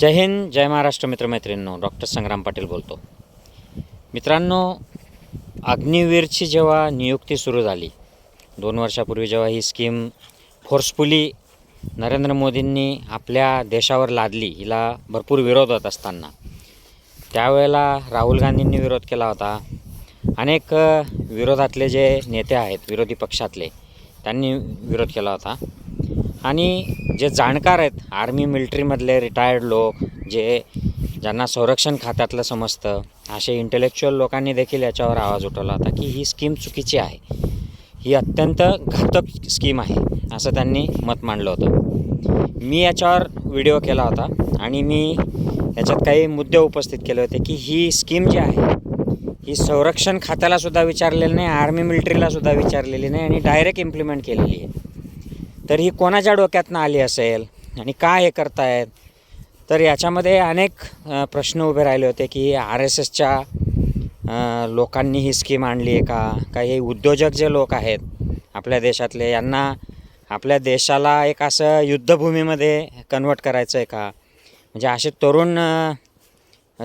जय हिंद जय महाराष्ट्र मित्रमैत्रिणींनो. डॉक्टर संग्राम पाटील बोलतो. मित्रांनो अग्निवीरची जेव्हा नियुक्ती सुरू झाली दोन वर्षापूर्वी जेव्हा ही स्कीम फोर्सफुली नरेंद्र मोदींनी आपल्या देशावर लादली हिला भरपूर विरोध होत असताना. त्यावेळेला राहुल गांधींनी विरोध केला होता. अनेक विरोधातले जे नेते आहेत विरोधी पक्षातले त्यांनी विरोध केला होता. आणि जे जाणकार आहेत आर्मी मिलिटरीमधले रिटायर्ड लोक जे ज्यांना संरक्षण खात्यातलं समजतं असे इंटेलेक्च्युअल लोकांनी देखील याच्यावर आवाज उठवला होता की ही स्कीम चुकीची आहे. ही अत्यंत घातक स्कीम आहे असं त्यांनी मत मांडलं होतं. मी याच्यावर व्हिडिओ केला होता आणि मी याच्यात काही मुद्दे उपस्थित केले होते की ही स्कीम जी आहे ही संरक्षण खात्यालासुद्धा विचारलेली नाही आर्मी मिलिटरीलासुद्धा विचारलेली नाही आणि डायरेक्ट इम्प्लिमेंट केलेली आहे. तर ही कोणाच्या डोक्यातनं आली असेल? आणि का हे करतायत? तर याच्यामध्ये अनेक प्रश्न उभे राहिले होते की आर एस एसच्या लोकांनी ही स्कीम आणली आहे का? काही उद्योजक जे लोक आहेत आपल्या देशातले यांना आपल्या देशाला एक असं युद्धभूमीमध्ये कन्वर्ट करायचं आहे का? म्हणजे असे तरुण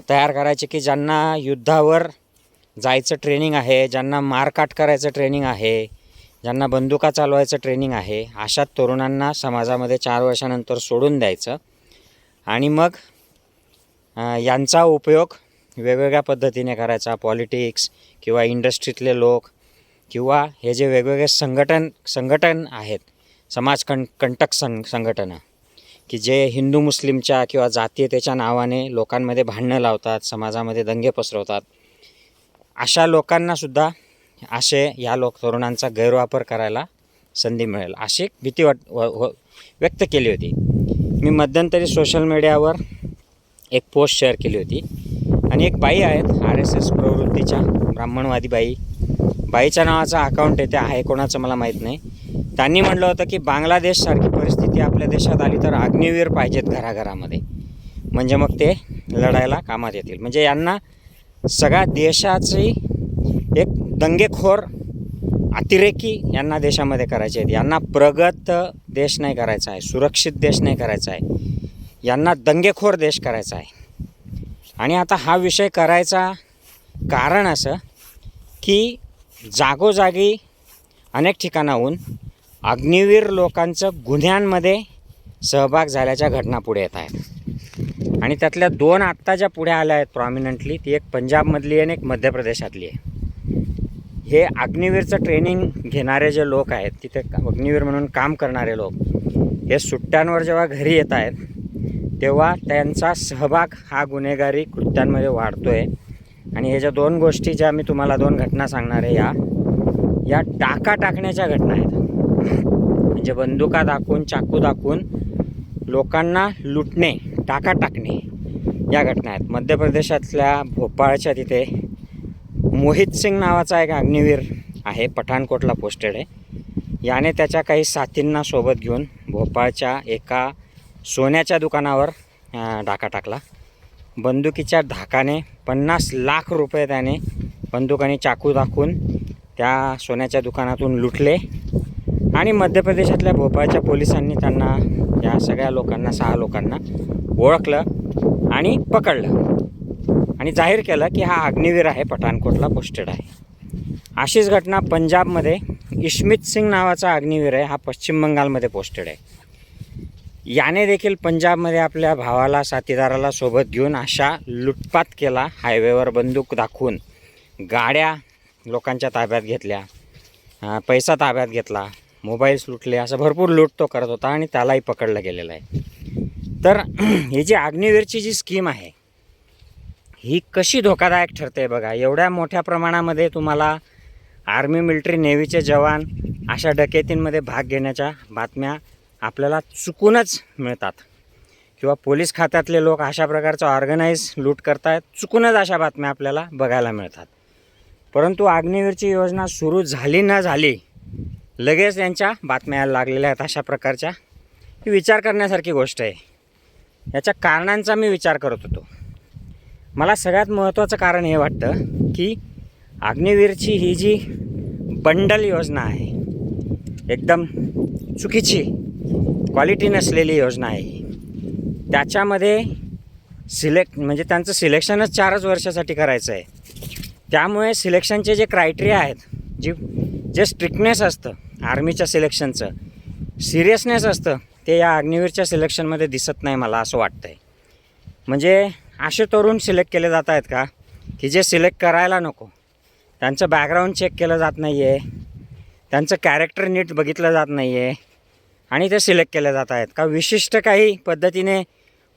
तयार करायचे की ज्यांना युद्धावर जायचं ट्रेनिंग आहे ज्यांना मारकाट करायचं ट्रेनिंग आहे ज्यांना बंदुका चालवायचं ट्रेनिंग आहे. अशा तरुणांना समाजामध्ये चार वर्षानंतर सोडून द्यायचं. आणि मग यांचा उपयोग वेगवेगळ्या पद्धतीने करायचा. पॉलिटिक्स किंवा इंडस्ट्रीतले लोक किंवा हे जे वेगवेगळे संघटन संघटन आहेत समाज कं कंटक सं संघटनं की जे हिंदू मुस्लिमच्या किंवा जातीयतेच्या नावाने लोकांमध्ये भांडणं लावतात समाजामध्ये दंगे पसरवतात. अशा लोकांनासुद्धा असे या लोक तरुणांचा गैरवापर करायला संधी मिळेल. अशी एक भीती वाट व व्यक्त केली होती. मी मध्यंतरी सोशल मीडियावर एक पोस्ट शेअर केली होती. आणि एक बाई आहेत आर एस एस प्रवृत्तीच्या ब्राह्मणवादी बाई. बाईच्या नावाचा अकाउंट येते आहे कोणाचं मला माहीत नाही. त्यांनी म्हटलं होतं की बांगलादेशसारखी परिस्थिती आपल्या देशात आली तर अग्निवीर पाहिजेत घराघरामध्ये. म्हणजे मग ते लढायला कामात येतील. म्हणजे यांना सगळ्या देशाची एक दंगेखोर अतिरेकी यांना देशामध्ये करायचे आहेत. यांना प्रगत देश नाही करायचा आहे सुरक्षित देश नाही करायचा आहे. यांना दंगेखोर देश करायचा आहे. आणि आता हा विषय करायचा कारण असं की जागोजागी अनेक ठिकाणाहून अग्निवीर लोकांचं गुन्ह्यांमध्ये सहभाग झाल्याच्या घटना पुढे येत आहेत. आणि त्यातल्या दोन आत्ता ज्या पुढे आल्या आहेत प्रॉमिनंटली ती एक पंजाबमधली आहे आणि एक मध्य प्रदेशातली आहे. हे अग्निवीरचं ट्रेनिंग घेणारे जे लोक आहेत तिथे अग्निवीर म्हणून काम करणारे लोक हे सुट्ट्यांवर जेव्हा घरी येत आहेत तेव्हा त्यांचा सहभाग हा गुन्हेगारी कृत्यांमध्ये वाढतो आहे आणि ह्या ज्या दोन गोष्टी ज्या मी तुम्हाला दोन घटना सांगणार आहे या या टाका टाकण्याच्या घटना आहेत. म्हणजे बंदुका दाखवून चाकू दाखवून लोकांना लुटणे टाका टाकणे या घटना आहेत. मध्य प्रदेशातल्या भोपाळच्या तिथे मोहित सिंग नावाचा एक अग्निवीर आहे पठाणकोटला पोस्टेड आहे. याने त्याच्या काही साथींना सोबत घेऊन भोपाळच्या एका सोन्याच्या दुकानावर डाका टाकला. बंदुकीच्या धाकाने पन्नास लाख रुपये त्याने बंदूक आणि चाकू दाखवून त्या सोन्याच्या दुकानातून लुटले. आणि मध्य प्रदेशातल्या भोपाळच्या पोलिसांनी त्यांना या सगळ्या लोकांना सहा लोकांना ओळखलं आणि पकडलं. आणि जाहीर केलं की हा अग्निवीर आहे पठाणकोटला पोस्टेड आहे. अशीच घटना पंजाबमध्ये इश्मित सिंग नावाचा अग्निवीर आहे हा पश्चिम बंगालमध्ये पोस्टेड आहे. याने देखील पंजाबमध्ये आपल्या भावाला साथीदाराला सोबत घेऊन अशा लुटपात केला हायवेवर बंदूक दाखवून गाड्या लोकांच्या ताब्यात घेतल्या पैसा ताब्यात घेतला मोबाईल्स लुटले असं भरपूर लूट तो करत होता आणि त्यालाही पकडलं गेलेलं आहे. तर ही जी अग्निवीरची जी स्कीम आहे ही कशी धोकादायक ठरते बघा. एवढ्या मोठ्या प्रमाणामध्ये तुम्हाला आर्मी मिलिटरी नेव्हीचे जवान अशा डकेतींमध्ये भाग घेण्याच्या बातम्या आपल्याला चुकूनच मिळतात. किंवा पोलीस खात्यातले लोक अशा प्रकारचं ऑर्गनाईज लूट करतायत चुकूनच अशा बातम्या आपल्याला बघायला मिळतात. परंतु अग्निवीरची योजना सुरू झाली न झाली लगेच त्यांच्या बातम्या यायला लागलेल्या आहेत अशा प्रकारच्या. ही विचार करण्यासारखी गोष्ट आहे. याच्या कारणांचा मी विचार करत होतो. मला सगळ्यात महत्त्वाचं कारण हे वाटतं की अग्निवीरची ही जी बंडल योजना आहे एकदम चुकीची क्वालिटी नसलेली योजना आहे त्याच्यामध्ये सिलेक्ट म्हणजे त्यांचं सिलेक्शनच चारच वर्षासाठी करायचं आहे. त्यामुळे सिलेक्शनचे जे क्रायटेरिया आहेत जी जे स्ट्रिक्टनेस असतं आर्मीच्या सिलेक्शनचं सिरियसनेस असतं ते या अग्निवीरच्या सिलेक्शनमध्ये दिसत नाही मला असं वाटतं आहे म्हणजे असे तरुण सिलेक्ट केले जात आहेत का? की जे सिलेक्ट करायला नको. त्यांचं बॅकग्राऊंड चेक केलं जात नाही आहे त्यांचं कॅरेक्टर नीट बघितलं जात नाही आहे आणि ते सिलेक्ट केले जात आहेत. का विशिष्ट काही पद्धतीने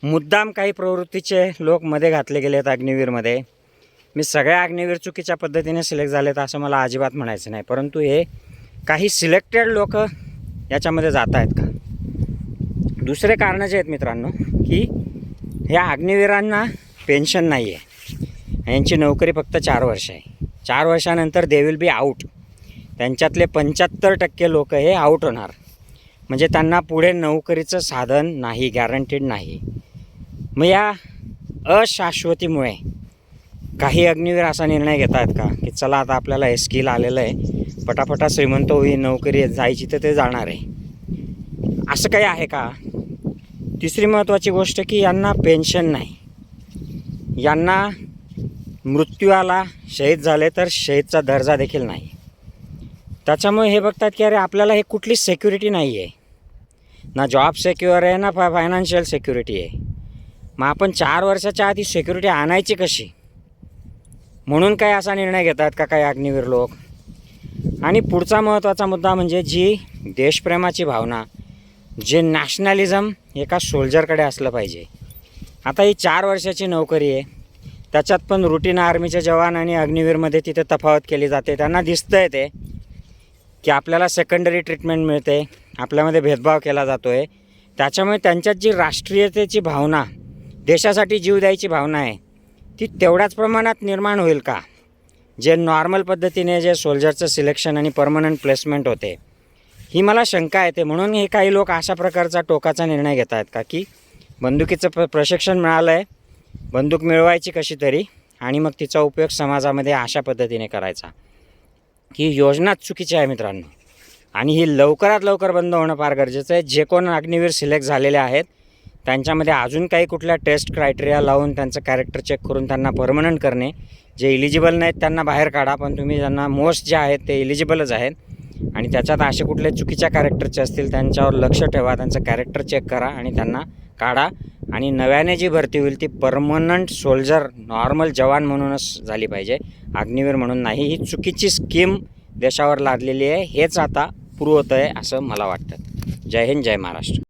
मुद्दाम काही प्रवृत्तीचे लोक मध्ये घातले गेले आहेत अग्निवीरमध्ये मी सगळ्या अग्निवीर चुकीच्या पद्धतीने सिलेक्ट झालेत असं मला अजिबात म्हणायचं नाही. परंतु हे काही सिलेक्टेड लोक याच्यामध्ये जात आहेत का? दुसरे कारणं जे आहेत मित्रांनो की ह्या अग्निवीरांना पेन्शन नाही आहे यांची नोकरी फक्त चार वर्ष आहे. चार वर्षानंतर दे विल बी आऊट त्यांच्यातले पंच्याहत्तर टक्के लोक हे आऊट होणार. म्हणजे त्यांना पुढे नोकरीचं साधन नाही गॅरंटीड नाही. मग या अशाश्वतीमुळे काही अग्निवीर असा निर्णय घेत आहेत का? की चला आता आपल्याला हे स्किल आलेलं आहे. पटापटा श्रीमंत होई नोकरी जायची तर ते जाणार आहे. असं काही आहे का? तिसरी महत्त्वाची गोष्ट की यांना पेन्शन नाही. यांना मृत्यू आला शहीद झाले तर शहीदचा दर्जा देखील नाही. त्याच्यामुळे हे बघतात की अरे आपल्याला हे कुठलीच सेक्युरिटी नाही आहे ना जॉब सेक्युअर आहे ना फा फायनान्शियल सेक्युरिटी आहे. मग आपण चार वर्षाच्या आधी सेक्युरिटी आणायची कशी? म्हणून काय असा निर्णय घेतात का काही अग्निवीर लोक? आणि पुढचा महत्त्वाचा मुद्दा म्हणजे जी देशप्रेमाची भावना जे नॅशनॅलिझम एका सोल्जरकडे असलं पाहिजे. आता ही चार वर्षाची नोकरी आहे. त्याच्यात पण रुटीन आर्मीचे जवान आणि अग्निवीरमध्ये तिथे तफावत केली जाते. त्यांना दिसतं आहे ते की आपल्याला सेकंडरी ट्रीटमेंट मिळते आपल्यामध्ये भेदभाव केला जातो आहे त्याच्यामुळे त्यांच्यात जी राष्ट्रीयतेची भावना देशासाठी जीव द्यायची भावना आहे ती तेवढ्याच प्रमाणात निर्माण होईल का? जे नॉर्मल पद्धतीने जे सोल्जरचं सिलेक्शन आणि परमनंट प्लेसमेंट होते. ही मला शंका येते. म्हणून हे काही लोक अशा प्रकारचा टोकाचा निर्णय घेत आहेत का? की बंदुकीचं प्र प्रशिक्षण मिळालं आहे बंदूक मिळवायची कशी तरी आणि मग तिचा उपयोग समाजामध्ये अशा पद्धतीने करायचा. ही योजनाच चुकीची आहे मित्रांनो. आणि ही लवकरात लवकर बंद होणं फार गरजेचं आहे. जे कोण अग्निवीर सिलेक्ट झालेले आहेत त्यांच्यामध्ये अजून काही कुठल्या टेस्ट क्रायटेरिया लावून त्यांचं कॅरेक्टर चेक करून त्यांना परमनंट करणे जे इलिजिबल नाहीत त्यांना बाहेर काढा पण तुम्ही ज्यांना मोस्ट जे आहेत ते इलिजिबलच आहेत. आणि त्याच्यात असे कुठले चुकीच्या कॅरेक्टरचे असतील त्यांच्यावर लक्ष ठेवा त्यांचं कॅरेक्टर चेक करा आणि त्यांना काढा. आणि नव्याने जी भरती होईल ती परमनंट सोल्जर नॉर्मल जवान म्हणूनच झाली पाहिजे. अग्निवीर म्हणून नाही ही चुकीची स्कीम देशावर लादलेली आहे. हेच आता पुरवत आहे असं मला वाटतं. जय हिंद जय महाराष्ट्र.